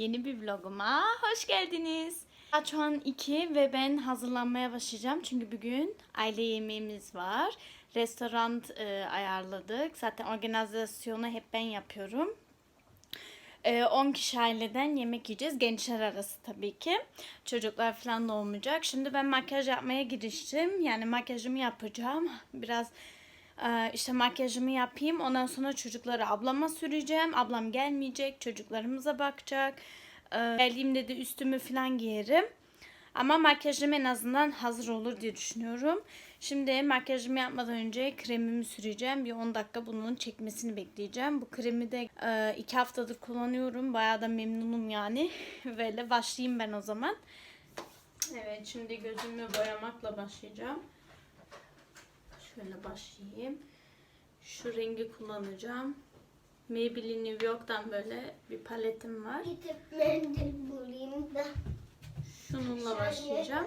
Yeni bir vloguma hoş geldiniz. Saat Şu an 2 ve ben hazırlanmaya başlayacağım. Çünkü bugün aile yemeğimiz var. Restoran e, ayarladık. Zaten organizasyonu hep ben yapıyorum. E, 10 kişi aileden yemek yiyeceğiz. Gençler arası tabii ki. Çocuklar falan da olmayacak. Şimdi ben makyaj yapmaya giriştim. Yani makyajımı yapacağım. Biraz işte makyajımı yapayım. Ondan sonra çocukları ablama süreceğim. Ablam gelmeyecek. Çocuklarımıza bakacak. Ee, geldiğimde de üstümü falan giyerim. Ama makyajım en azından hazır olur diye düşünüyorum. Şimdi makyajımı yapmadan önce kremimi süreceğim. Bir 10 dakika bunun çekmesini bekleyeceğim. Bu kremi de 2 haftadır kullanıyorum. Bayağı da memnunum yani. Böyle başlayayım ben o zaman. Evet şimdi gözümü boyamakla başlayacağım. Şöyle başlayayım. Şu rengi kullanacağım. Maybelline New York'tan böyle bir paletim var. Gidip mendil bulayım da. Şununla başlayacağım.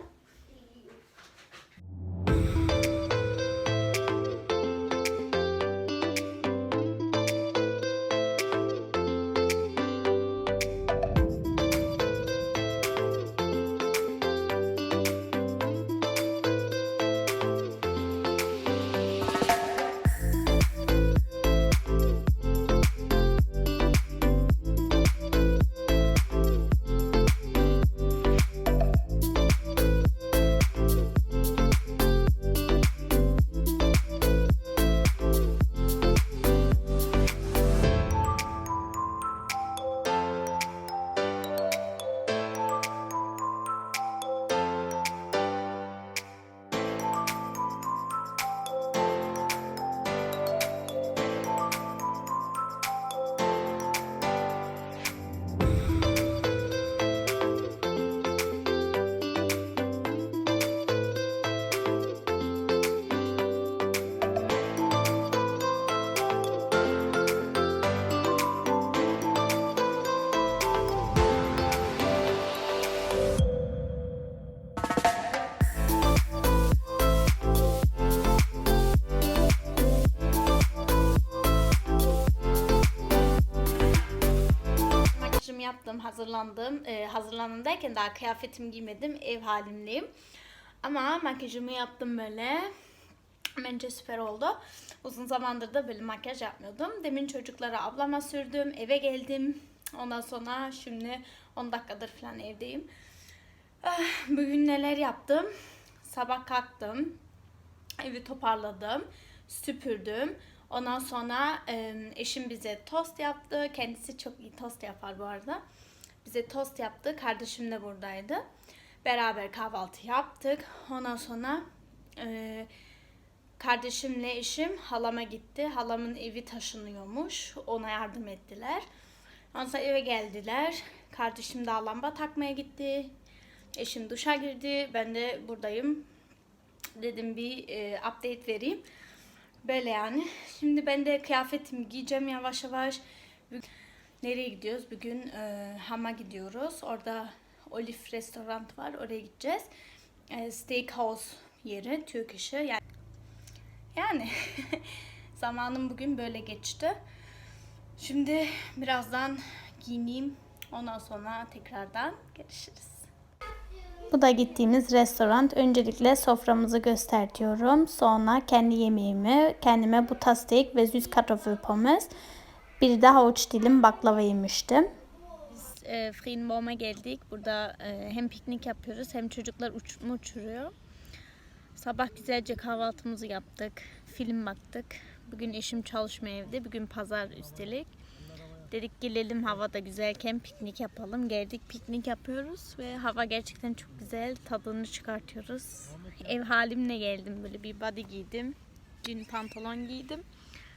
Yaptım, hazırlandım. Ee, hazırlandım derken daha kıyafetimi giymedim. Ev halimdeyim. Ama makyajımı yaptım böyle. Bence süper oldu. Uzun zamandır da böyle makyaj yapmıyordum. Demin çocuklara ablama sürdüm. Eve geldim. Ondan sonra şimdi 10 dakikadır falan evdeyim. Ah, Bugün neler yaptım? Sabah kalktım. Evi toparladım. Süpürdüm. Ondan sonra e, eşim bize tost yaptı. Kendisi çok iyi tost yapar bu arada. Bize tost yaptı. Kardeşim de buradaydı. Beraber kahvaltı yaptık. Ondan sonra e, kardeşimle eşim halama gitti. Halamın evi taşınıyormuş. Ona yardım ettiler. Ondan sonra eve geldiler. Kardeşim daha lamba takmaya gitti. Eşim duşa girdi. Ben de buradayım. Dedim bir e, update vereyim. Böyle yani. Şimdi ben de kıyafetimi giyeceğim yavaş yavaş. Nereye gidiyoruz? Bugün e, Ham'a gidiyoruz. Orada Olive restoran var. Oraya gideceğiz. E, steakhouse yeri. Türk işi. Yani, yani zamanım bugün böyle geçti. Şimdi birazdan giyineyim. Ondan sonra tekrardan görüşürüz. Bu da gittiğimiz restoran. Öncelikle soframızı göster diyorum. Sonra kendi yemeğimi, kendime buta steak ve süß kartoffelpommes. Bir de havuç dilim baklava yemiştim. Biz e, Friedenbaum'a geldik. Burada e, hem piknik yapıyoruz hem çocuklar uçurma uçuruyor. Sabah güzelce kahvaltımızı yaptık. Film baktık. Bugün eşim çalışmıyor evde. Bugün pazar üstelik. Dedik gelelim havada güzelken piknik yapalım. Geldik piknik yapıyoruz ve hava gerçekten çok güzel. Tadını çıkartıyoruz. Ev halimle geldim. Böyle bir body giydim. Cin pantolon giydim.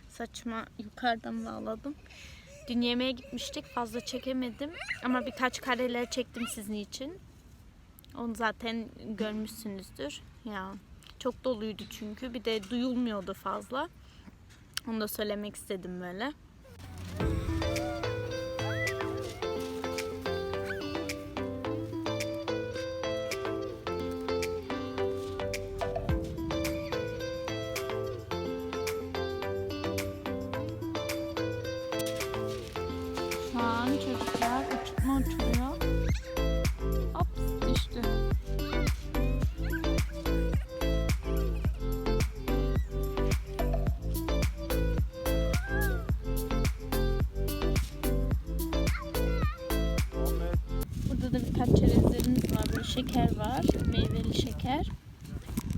Saçma yukarıdan bağladım. Dün yemeğe gitmiştik. Fazla çekemedim. Ama birkaç kareler çektim sizin için. Onu zaten görmüşsünüzdür. Ya çok doluydu çünkü. Bir de duyulmuyordu fazla. Onu da söylemek istedim böyle. Şeker var. Meyveli şeker.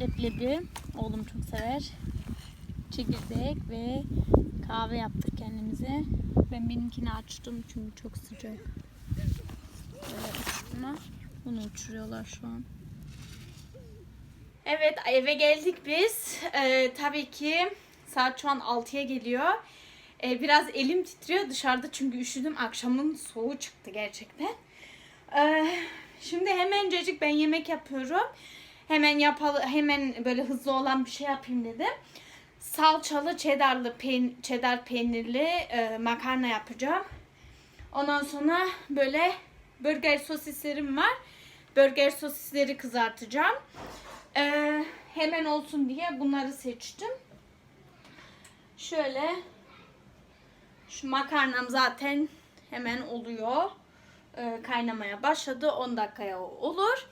Leblebi. Oğlum çok sever. Çekirdek ve kahve yaptık kendimize. Ben benimkini açtım çünkü çok sıcak. Böyle uçurma. Bunu uçuruyorlar şu an. Evet eve geldik biz. Ee, tabii ki saat şu an 6'ya geliyor. Ee, biraz elim titriyor dışarıda çünkü üşüdüm. Akşamın soğuğu çıktı gerçekten. Ee, şimdi hemencecik ben yemek yapıyorum. Hemen yapalım, hemen böyle hızlı olan bir şey yapayım dedim. Salçalı, cheddarlı, peyn cheddar peynirli e, makarna yapacağım. Ondan sonra böyle burger sosislerim var. Burger sosisleri kızartacağım. Ee, hemen olsun diye bunları seçtim. Şöyle şu makarnam zaten hemen oluyor. Ee, kaynamaya başladı. 10 dakikaya olur.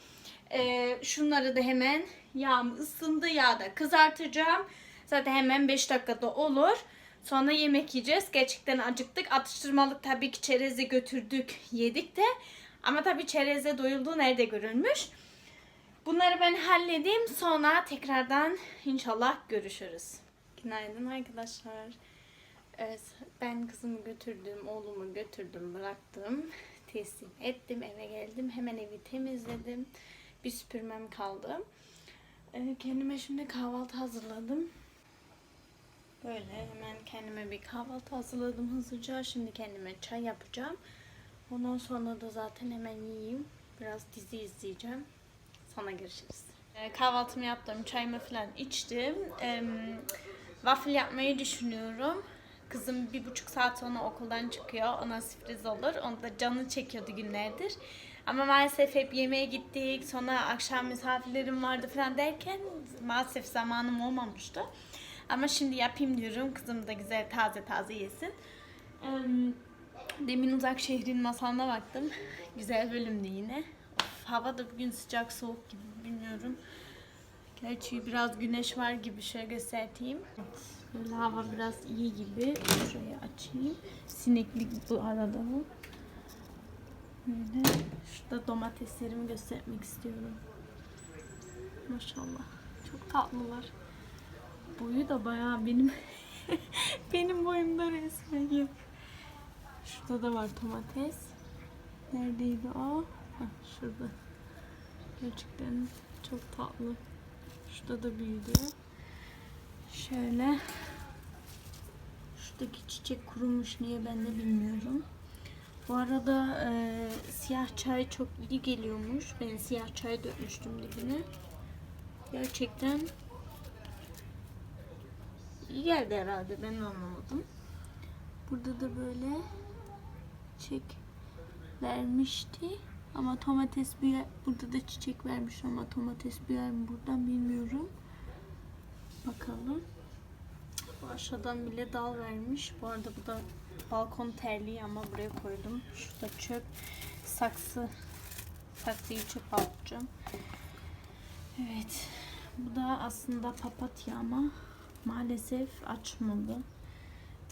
Ee, şunları da hemen yağım ısındı. Yağda kızartacağım. Zaten hemen 5 dakikada olur. Sonra yemek yiyeceğiz. Gerçekten acıktık. Atıştırmalık tabii ki çerezi götürdük. Yedik de. Ama tabii çereze doyulduğu nerede görülmüş. Bunları ben halledeyim. Sonra tekrardan inşallah görüşürüz. Günaydın arkadaşlar. Evet, ben kızımı götürdüm, oğlumu götürdüm, bıraktım. Teslim ettim, eve geldim. Hemen evi temizledim. Bir süpürmem kaldı. Ee, Kendime şimdi kahvaltı hazırladım. Böyle hemen kendime bir kahvaltı hazırladım hızlıca. Şimdi kendime çay yapacağım. Ondan sonra da zaten hemen yiyeyim. Biraz dizi izleyeceğim. Sonra görüşürüz. Ee, kahvaltımı yaptım, çayımı falan içtim. Waffle yapmayı düşünüyorum. Kızım bir buçuk saat sonra okuldan çıkıyor. Ona sürpriz olur. Onu da canı çekiyordu günlerdir. Ama maalesef hep yemeğe gittik. Sonra akşam misafirlerim vardı falan derken maalesef zamanım olmamıştı. Ama şimdi yapayım diyorum. Kızım da güzel taze taze yesin. Demin uzak şehrin masalına baktım. Güzel bölümdü yine. Of, hava da bugün sıcak soğuk gibi bilmiyorum. Gerçi biraz güneş var gibi şöyle göstereyim. Böyle hava biraz iyi gibi. Şurayı açayım. Sineklik bu arada bu. Böyle şurada domateslerimi göstermek istiyorum. Maşallah. Çok tatlılar. Boyu da bayağı benim benim boyumda resmen gibi. Şurada da var domates. Neredeydi o? Heh, şurada. Gerçekten çok tatlı. Şurada da büyüdü. Şöyle. Şuradaki çiçek kurumuş niye ben de bilmiyorum. Bu arada e, siyah çay çok iyi geliyormuş. Ben siyah çay dökmüştüm dibine. Gerçekten iyi geldi herhalde. Ben anlamadım. Burada da böyle çiçek vermişti. Ama domates büyür, burada da çiçek vermiş ama domates büyür mü buradan bilmiyorum. Bakalım. Aşağıdan bile dal vermiş. Bu arada bu da balkon terliği ama buraya koydum. Şurada çöp, saksı, saksıyı çöp atacağım. Evet. Bu da aslında papatya ama maalesef açmadı.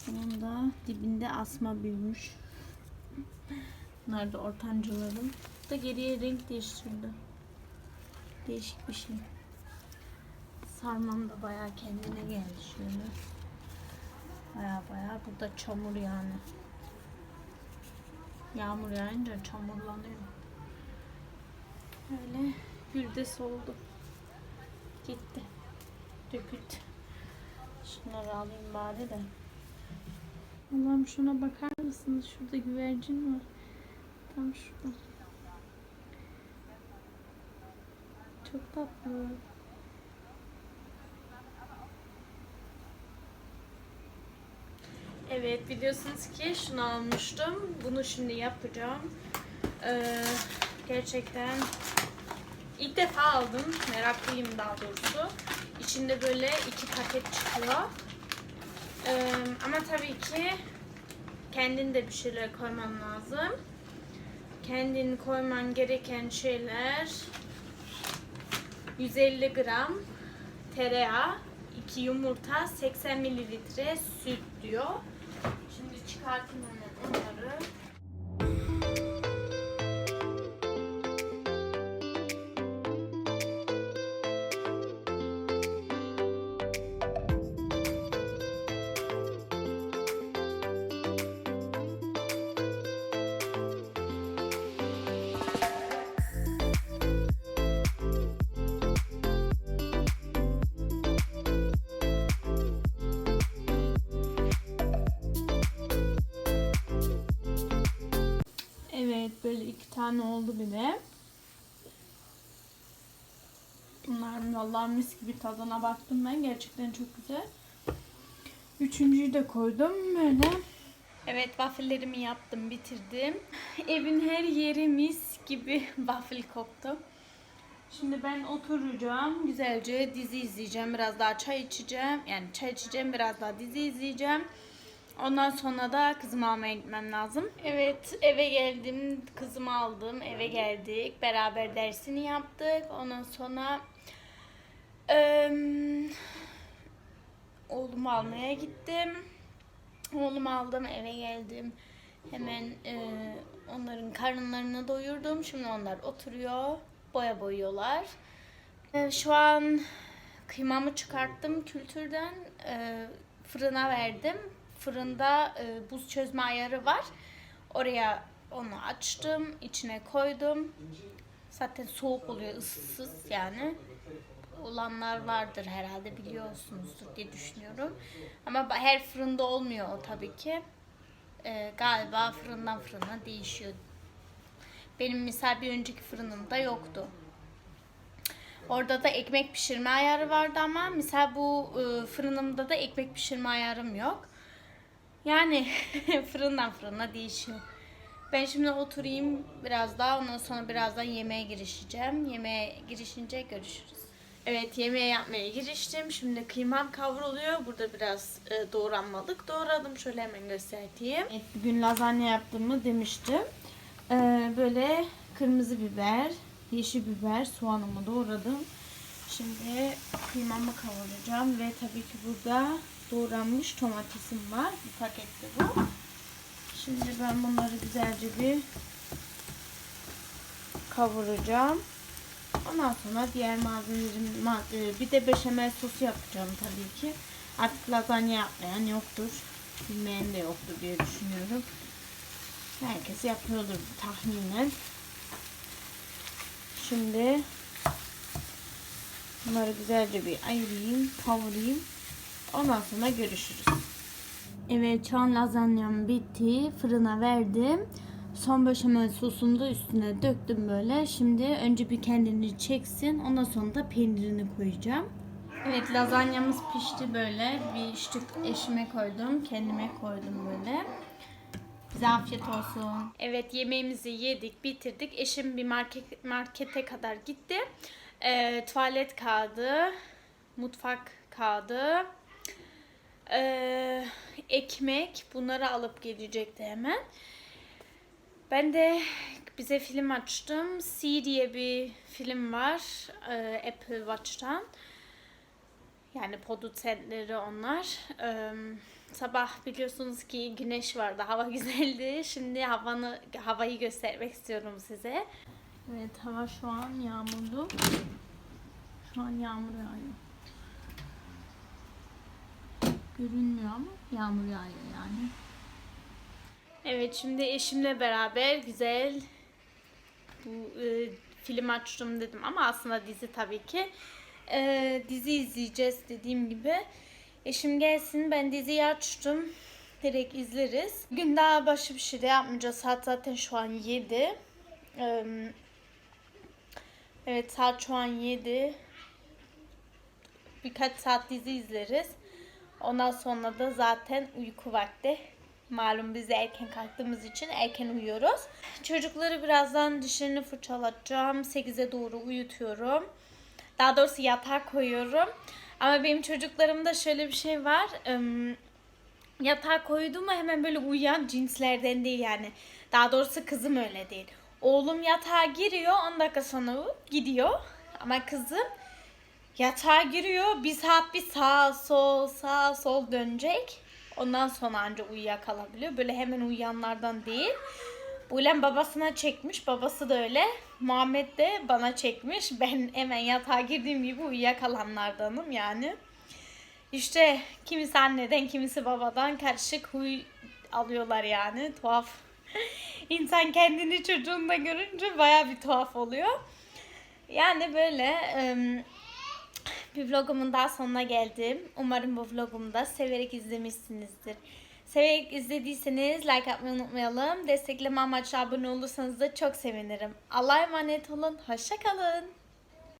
Bunun da dibinde asma büyümüş. Bunlar da ortancılarım. Bu da geriye renk değiştirdi. Değişik bir şey. Sarmam da bayağı kendine geldi şöyle. Baya baya. Burada çamur yani. Yağmur yağınca çamurlanıyor. Öyle gül de soldu. Gitti. Döküldü. Şunları alayım bari de. Allah'ım şuna bakar mısınız? Şurada güvercin var. Tam şurada. Çok tatlı. Evet biliyorsunuz ki şunu almıştım. Bunu şimdi yapacağım. Ee, gerçekten ilk defa aldım. Meraklıyım daha doğrusu. İçinde böyle iki paket çıkıyor. Ee, ama tabii ki kendin de bir şeyler koyman lazım. Kendin koyman gereken şeyler 150 gram tereyağı, 2 yumurta, 80 mililitre süt diyor. Şimdi çıkartayım hemen onları. Tane oldu bile. Bunların vallahi mis gibi tadına baktım ben. Gerçekten çok güzel. Üçüncüyü de koydum böyle. Evet waffle'lerimi yaptım, bitirdim. Evin her yeri mis gibi waffle koktu. Şimdi ben oturacağım. Güzelce dizi izleyeceğim. Biraz daha çay içeceğim. Yani çay içeceğim. Biraz daha dizi izleyeceğim. Ondan sonra da kızımı almaya gitmem lazım. Evet eve geldim. Kızımı aldım. Eve geldik. Beraber dersini yaptık. Ondan sonra eee, oğlumu almaya gittim. Oğlumu aldım. Eve geldim. Hemen eee, onların karınlarını doyurdum. Şimdi onlar oturuyor. Boya boyuyorlar. Ee, Şu an kıymamı çıkarttım kültürden. Ee, Fırına verdim. Fırında e, buz çözme ayarı var. Oraya onu açtım. içine koydum. Zaten soğuk oluyor, ıssız yani. Olanlar vardır herhalde biliyorsunuzdur diye düşünüyorum. Ama her fırında olmuyor o tabii ki. Ee, galiba fırından fırına değişiyor benim misal bir önceki fırınımda yoktu. Orada da ekmek pişirme ayarı vardı ama misal bu e, fırınımda da ekmek pişirme ayarım yok. Yani fırından fırına değişiyor. Ben şimdi oturayım biraz daha ondan sonra birazdan yemeğe girişeceğim. Yemeğe girişince görüşürüz. Evet yemeğe yapmaya giriştim. Şimdi kıymam kavruluyor. Burada biraz e, doğranmalık doğradım. Şöyle hemen göstereyim. Evet, bugün lazanya yaptığımı demiştim. Ee, böyle kırmızı biber, yeşil biber, soğanımı doğradım. Şimdi kıymamı kavuracağım ve tabii ki burada doğranmış domatesim var. Bir pakette bu. Şimdi ben bunları güzelce bir kavuracağım. Ondan sonra diğer malzemelerim, ma- e, bir de beşamel sosu yapacağım tabii ki. Artık lazanya yapmayan yoktur. Bilmeyen de yoktur diye düşünüyorum. Herkes yapıyordur tahminen. Şimdi bunları güzelce bir ayırayım, kavurayım. Ondan sonra görüşürüz. Evet, şu an lazanyam bitti. Fırına verdim. Son beşamel sosunu da üstüne döktüm böyle. Şimdi önce bir kendini çeksin. Ondan sonra da peynirini koyacağım. Evet, lazanyamız pişti böyle. Bir işte eşime koydum, kendime koydum böyle. Bize afiyet olsun. Evet yemeğimizi yedik, bitirdik. Eşim bir market markete kadar gitti. Ee, tuvalet kağıdı, mutfak kağıdı, ee, ekmek bunları alıp gelecekti hemen. Ben de bize film açtım. C diye bir film var ee, Apple Watch'tan. Yani produsentleri onlar. Ee, sabah biliyorsunuz ki güneş vardı, hava güzeldi. Şimdi havanı havayı göstermek istiyorum size. Evet, hava şu an yağmurlu. Şu an yağmur yağıyor. Görünmüyor ama yağmur yağıyor yani. Evet, şimdi eşimle beraber güzel bu e, film açtım dedim ama aslında dizi tabii ki. E, dizi izleyeceğiz dediğim gibi. Eşim gelsin ben diziyi açtım. Direkt izleriz. Bugün daha başka bir şey de yapmayacağız. Saat zaten şu an 7. Ee, evet saat şu an 7. Birkaç saat dizi izleriz. Ondan sonra da zaten uyku vakti. Malum biz erken kalktığımız için erken uyuyoruz. Çocukları birazdan dişlerini fırçalatacağım. 8'e doğru uyutuyorum. Daha doğrusu yatağa koyuyorum. Ama benim çocuklarımda şöyle bir şey var. Yatağa koydum mu hemen böyle uyuyan cinslerden değil yani. Daha doğrusu kızım öyle değil. Oğlum yatağa giriyor 10 dakika sonra gidiyor. Ama kızım yatağa giriyor bir saat bir sağa sol sağa sol dönecek. Ondan sonra anca uyuyakalabiliyor. Böyle hemen uyuyanlardan değil. Bulen babasına çekmiş. Babası da öyle. Muhammed de bana çekmiş. Ben hemen yatağa girdiğim gibi uyuyakalanlardanım yani. İşte kimisi anneden kimisi babadan karışık huy alıyorlar yani. Tuhaf. İnsan kendini çocuğunda görünce baya bir tuhaf oluyor. Yani böyle bir vlogumun daha sonuna geldim. Umarım bu vlogumu da severek izlemişsinizdir. Severek izlediyseniz like atmayı unutmayalım. Destekleme amaçlı abone olursanız da çok sevinirim. Allah'a emanet olun. Hoşçakalın.